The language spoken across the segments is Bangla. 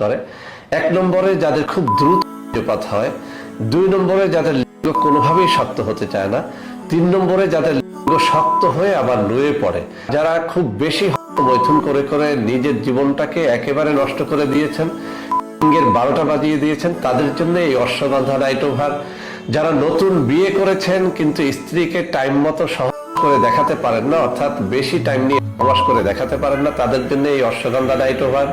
করে। এক নম্বরে যাদের খুব দ্রুত বীর্যপাত হয়, দুই নম্বরে যাদের লিঙ্গ কোনোভাবেই শক্ত হতে চায় না, তিন নম্বরে যাদের লিঙ্গ শক্ত হয়ে আবার নুয়ে পড়ে। যারা খুব বেশি মৈথুন করে করে নিজের জীবনটাকে একেবারে নষ্ট করে দিয়েছেন, লিঙ্গের বারোটা বাজিয়ে দিয়েছেন, তাদের জন্য এই অশ্বগন্ধা নাইট ওভার, যারা নতুন বিয়ে করেছেন, কিন্তু স্ত্রীকে টাইম মতো সহজ করে দেখাতে পারেন না, অর্থাৎ বেশি টাইম নিয়ে সহবাস করে দেখাতে পারেন না, তাদের জন্য এই অশ্বগন্ধা নাইট ওভার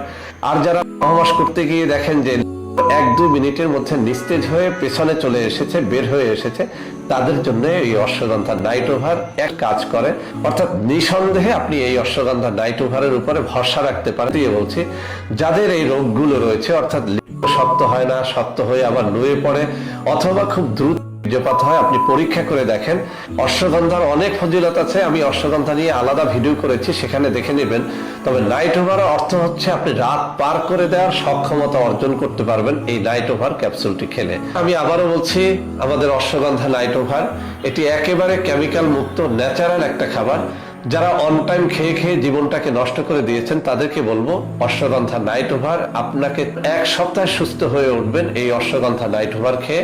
আর যারা সহবাস করতে গিয়ে দেখেন যে এক দুই মিনিটের মধ্যে নিস্তেজ হয়ে পেছনে চলে এসেছে, বের হয়ে এসেছে, তাদের জন্য এই অশ্বগন্ধা নাইট ওভার এক কাজ করে। অর্থাৎ নিঃসন্দেহে আপনি এই অশ্বগন্ধা নাইট ওভারের উপরে ভরসা রাখতে পারেন। দিয়ে বলছি, যাদের এই রোগগুলো রয়েছে, অর্থাৎ শক্ত হয় না, শক্ত হয়ে আবার নুয়ে পড়ে, অথবা খুব দ্রুত বীর্যপাত হয়, আপনি পরীক্ষা করে দেখেন। অশ্বগন্ধার অনেক ফজিলত আছে, আমি অশ্বগন্ধা নিয়ে আলাদা ভিডিও করেছি, সেখানে দেখে নেবেন। তবে নাইট ওভার অর্থ হচ্ছে আপনি রাত পার করে দেওয়ার সক্ষমতা অর্জন করতে পারবেন এই নাইট ওভার ক্যাপসুলটি খেলে। আমি আবারও বলছি, আমাদের অশ্বগন্ধা নাইট ওভার এটি একেবারে কেমিক্যাল মুক্ত ন্যাচারাল একটা খাবার। যারা অন টাইম খেয়ে খেয়ে জীবনটাকে নষ্ট করে দিয়েছেন, তাদেরকে বলব, অশ্বগন্ধা নাইট ওভার আপনাকে এক সপ্তাহে সুস্থ হয়ে উঠবেন এই অশ্বগন্ধা নাইট ওভার খেয়ে।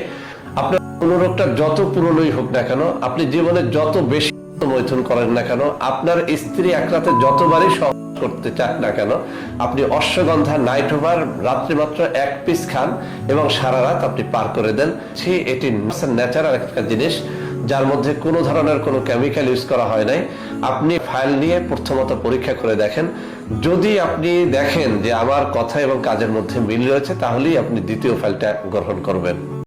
আপনার কোনো রোগটা যত পুরনোই হোক না কেন, আপনি জীবনে যত বেশি মৈথুন করেন না কেন, আপনার স্ত্রী এক রাতে যতবারই করতে চান না কেন, আপনি অশ্বগন্ধা নাইট ওভার রাত্রি মাত্র এক পিস খান এবং সারা রাত আপনি পার করে দেন। সে এটি ন্যাচারাল একটা জিনিস, যার মধ্যে কোনো ধরনের কোনো কেমিক্যাল ইউজ করা হয় নাই। আপনি ফাইল নিয়ে প্রথমত পরীক্ষা করে দেখেন। যদি আপনি দেখেন যে আমার কথা এবং কাজের মধ্যে মিল রয়েছে, তাহলেই আপনি দ্বিতীয় ফাইলটা গ্রহণ করবেন।